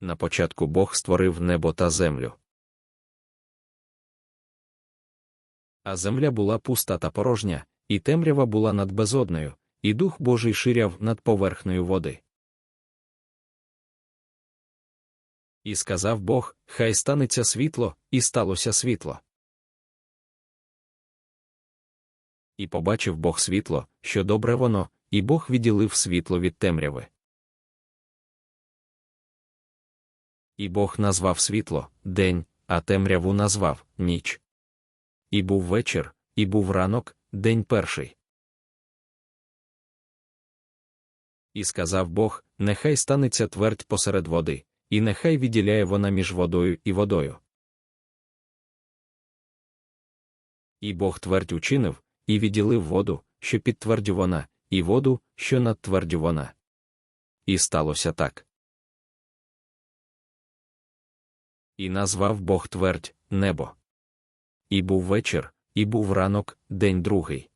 На початку Бог створив небо та землю. А земля була пуста та порожня, і темрява була над безодною, і Дух Божий ширяв над поверхнею води. І сказав Бог: Хай станеться світло, і сталося світло. І побачив Бог світло, що добре воно, і Бог відділив світло від темряви. І Бог назвав світло день, а темряву назвав ніч. І був вечір, і був ранок, день перший. І сказав Бог: Нехай станеться твердь посеред води, і нехай відділяє вона між водою і водою. І Бог твердь учинив, і відділив воду, що під твердю вона, і воду, що над твердю вона. І сталося так. І назвав Бог твердь небо. І був вечір, і був ранок, день другий.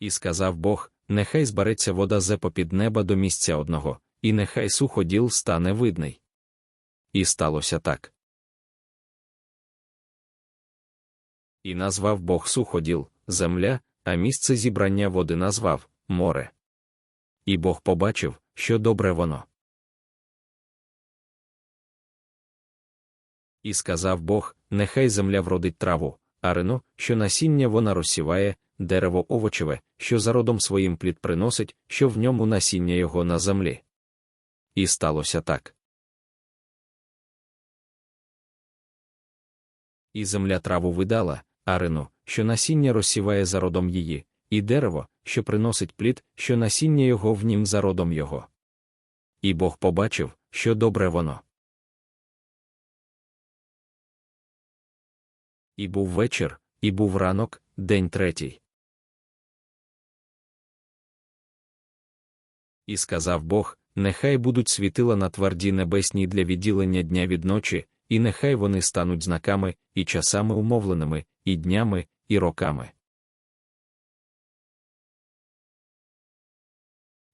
І сказав Бог: Нехай збереться вода зе попід неба до місця одного, і нехай суходіл стане видний. І сталося так. І назвав Бог суходіл, земля, а місце зібрання води назвав море. І Бог побачив, що добре воно. І сказав Бог: Нехай земля вродить траву, арино, що насіння вона розсіває, дерево овочеве, що за родом своїм плід приносить, що в ньому насіння його на землі. І сталося так. І земля траву видала, арину, що насіння розсіває за родом її, і дерево, що приносить плід, що насіння його в нім за його. І Бог побачив, що добре воно. І був вечір, і був ранок, день третій. І сказав Бог: Нехай будуть світила на тверді небесній для відділення дня від ночі, і нехай вони стануть знаками, і часами умовленими, і днями, і роками.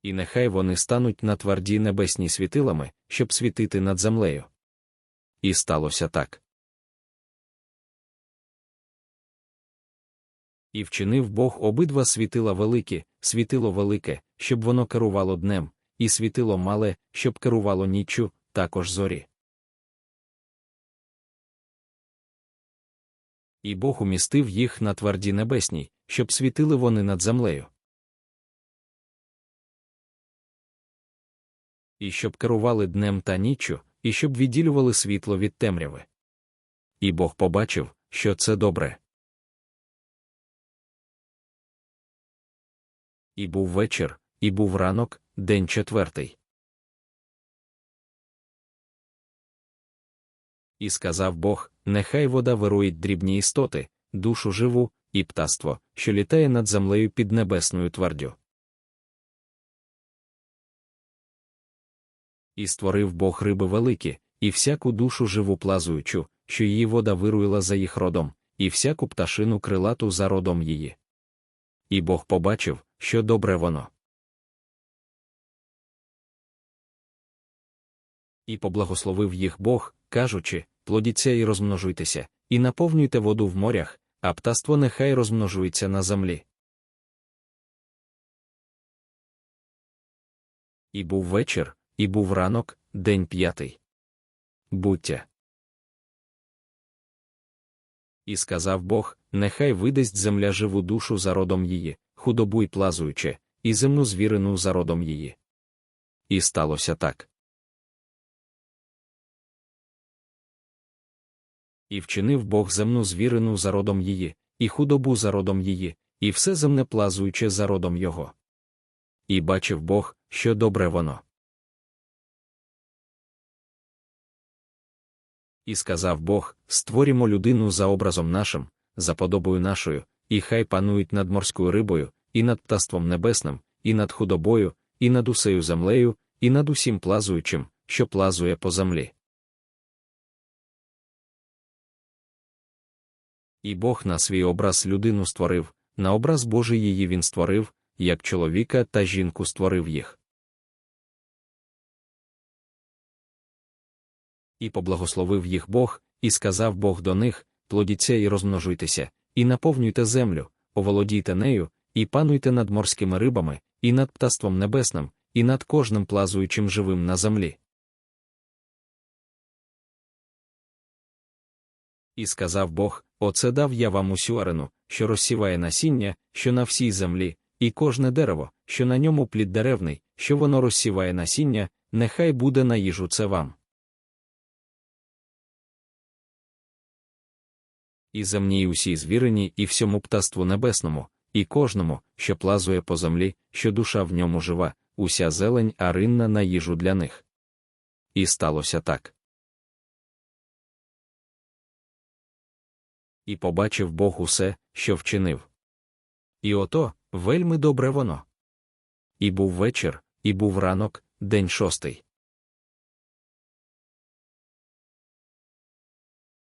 І нехай вони стануть на тверді небесні світилами, щоб світити над землею. І сталося так. І вчинив Бог обидва світила великі, світило велике, щоб воно керувало днем, і світило мале, щоб керувало ніччю, також зорі. І Бог умістив їх на тверді небесній, щоб світили вони над землею. І щоб керували днем та ніччю, і щоб відділювали світло від темряви. І Бог побачив, що це добре. І був вечір, і був ранок, день четвертий. І сказав Бог: Нехай вода вирують дрібні істоти, душу живу, і птаство, що літає над землею під небесною твердю. І створив Бог риби великі, і всяку душу живу плазуючу, що її вода вируїла за їх родом, і всяку пташину крилату за родом її. І Бог побачив, що добре воно. І поблагословив їх Бог, кажучи плодіться і розмножуйтеся, і наповнюйте воду в морях, а птаство нехай розмножується на землі. І був вечір, і був ранок, день п'ятий. Буття. І сказав Бог: Нехай видасть земля живу душу за родом її, худобу й плазуюче, і земну звірину за родом її. І сталося так. І вчинив Бог земну звірину за родом її, і худобу за родом її, і все земне плазуюче за родом його. І бачив Бог, що добре воно. І сказав Бог: Створімо людину за образом нашим, за подобою нашою, і хай панують над морською рибою, і над птаством небесним, і над худобою, і над усею землею, і над усім плазуючим, що плазує по землі. І Бог на свій образ людину створив, на образ Божий її він створив, як чоловіка та жінку створив їх. І поблагословив їх Бог, і сказав Бог до них плодіться і розмножуйтеся, і наповнюйте землю, оволодійте нею, і пануйте над морськими рибами, і над птаством небесним, і над кожним плазуючим живим на землі. І сказав Бог: Оце дав я вам усю арену, що розсіває насіння, що на всій землі, і кожне дерево, що на ньому плід деревний, що воно розсіває насіння, нехай буде на їжу це вам. І земні усі звірені, і всьому птаству небесному, і кожному, що плазує по землі, що душа в ньому жива, уся зелень аринна на їжу для них. І сталося так. І побачив Бог усе, що вчинив. І ото вельми добре воно. І був вечір, і був ранок, день шостий.